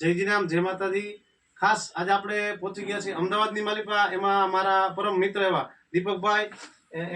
જયજી રામ જય માતાજી. ખાસ આજે આપણે પહોંચી ગયા છીએ અમદાવાદની માલિપા. એમાં મારા પરમ મિત્ર એવા દીપકભાઈ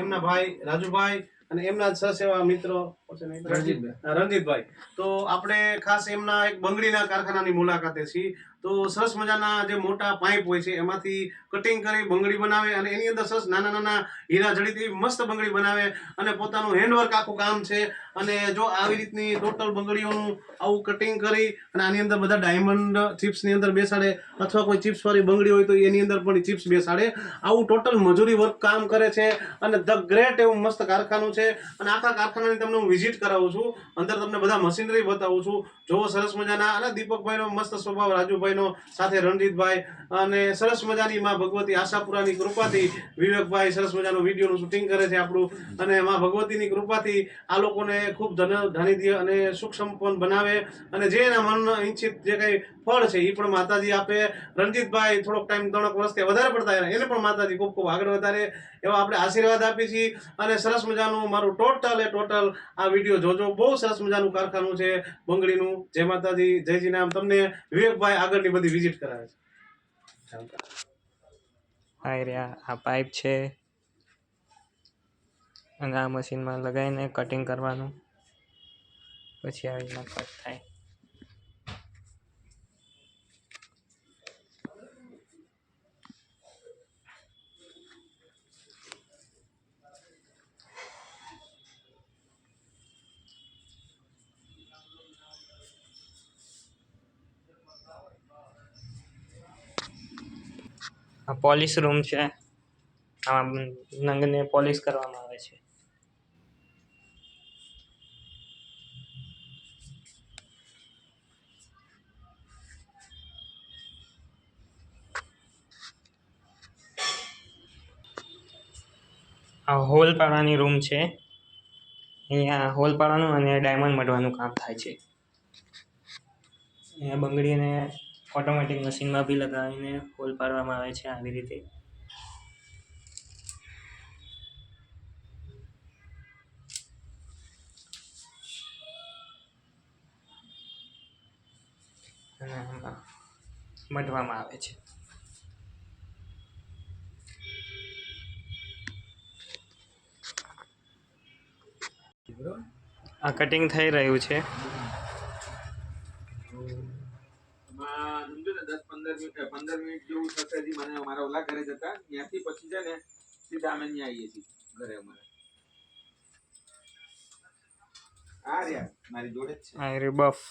એમના ભાઈ રાજુભાઈ અને એમના સસ એવા મિત્રો રણજીતભાઈ. રણજીતભાઈ. તો આપણે ખાસ એમના એક બંગડીના કારખાનાની મુલાકાતે છીએ. તો સરસ મજાના જે મોટા પાઇપ હોય છે, એમાંથી કટિંગ કરી, બંગડી બનાવે અને એની અંદર સરસ નાના નાના હીરા જડિત મસ્ત બંગડી બનાવે અને પોતાનું હેન્ડવર્ક આખું કામ છે. અને જો આવી રીતની ટોટલ બંગડીઓનું આવું કટિંગ કરી અને આની અંદર બધા ડાયમંડ ચિપ્સની અંદર બેસાડે અથવા કોઈ ચિપ્સવાળી બંગડી હોય તો એની અંદર પણ ચિપ્સ બેસાડે. આવું ટોટલ મજૂરી વર્ક કામ કરે છે અને ધ ગ્રેટ એવું મસ્ત કારખાનું છે. અને આખા કારખાનાની તમને હું વિઝિટ કરાવું છું. અંદર તમને બધા મશીનરી બતાવું છું. જોવો સરસ મજાના અને દીપકભાઈનો મસ્ત સ્વભાવ રાજુભાઈનો સાથે રણજીતભાઈ અને સરસ મજાની માં ભગવતી આશાપુરાની કૃપાથી વિવેકભાઈ સરસ મજાનું વિડીયોનું શૂટિંગ કરે છે આપણું. અને માં ભગવતીની કૃપાથી આ લોકોને ખૂબ ધન ધાનિધ્ય અને સુખ સંપન્ન બનાવે. અને જે એના મન ઈચ્છિત જે કંઈ ફળ છે એ પણ માતાજી આપે. રણજીતભાઈ થોડોક ટાઈમ ત્રણક વર્ષથી વધારે પડતા એને પણ માતાજી ખૂબ ખૂબ આગળ વધારે એવા આપણે આશીર્વાદ આપીએ છીએ. અને સરસ મજાનું મારું ટોટલ એ ટોટલ આ વીડિયો જોજો. બહુ સરસ મજાનું કારખાનું છે, બંગડીનું. જય માતાજી જયજી નામ તમને વિવેકભાઈ આગળની બધી વિઝિટ કરાવે છે. આ રહ્યા આ પાઇપ છે. અને આ મશીનમાં લગાવીને કટિંગ કરવાનું. પછી આવી રીતના કટ થાય. આ પોલિશ રૂમ છે. આ નંગને પોલિશ કરવામાં આવે છે. આ હોલ પાડવાની રૂમ છે. અહીંયા હોલ પાડવાનું અને ડાયમંડ મઢવાનું કામ થાય છે. અહીંયા બંગડીને ઓટોમેટિક મશીનમાં બી લગાવીને હોલ પાડવામાં આવે છે આવી રીતે. મઢવામાં આવે છે. આ કટિંગ થઈ રહ્યું છે એમાં સમજો ને દસ પંદર પંદર મિનિટ જેવું થશે હજી મને અમારા ઓલા ઘરે જતા. ત્યાંથી પછી છે ને સીધા અમે અહીંયા આવીએ છીએ ઘરે અમારે. આ રહ્યા મારી જોડે જ છે. આ બફ.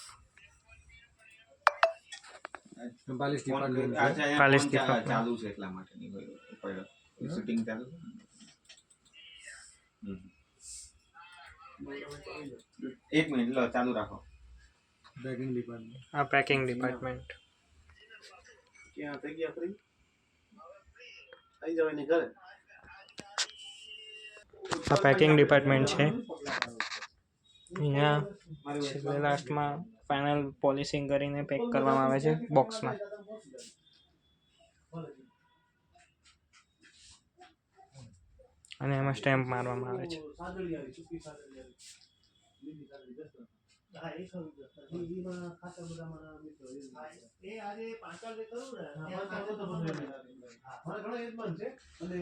પાલિશ ડિપાર્ટમેન્ટ પાલિશ ચાલુ છે એટલા માટે શૂટિંગ ચાલુ એક મિનિટ લો ચાલુ રાખો. હા પેકિંગ ડિપાર્ટમેન્ટ ક્યાં થઈ ગયા ફ્રી? આવી જવાય ને ઘરે? આ પેકિંગ ડિપાર્ટમેન્ટ છે. અહીંયા છેલ્લે લાસ્ટમાં ફાઇનલ પોલિશિંગ કરીને પેક કરવામાં આવે છે બોક્સમાં અને એમાં સ્ટેમ્પ મારવામાં આવે છે. હા એ ખરું છે. ખાતા બધા મારા મિત્રો એ જ. એ આજે પાંચ વાગે કરું ને બધું ઘણા યજમાન છે અને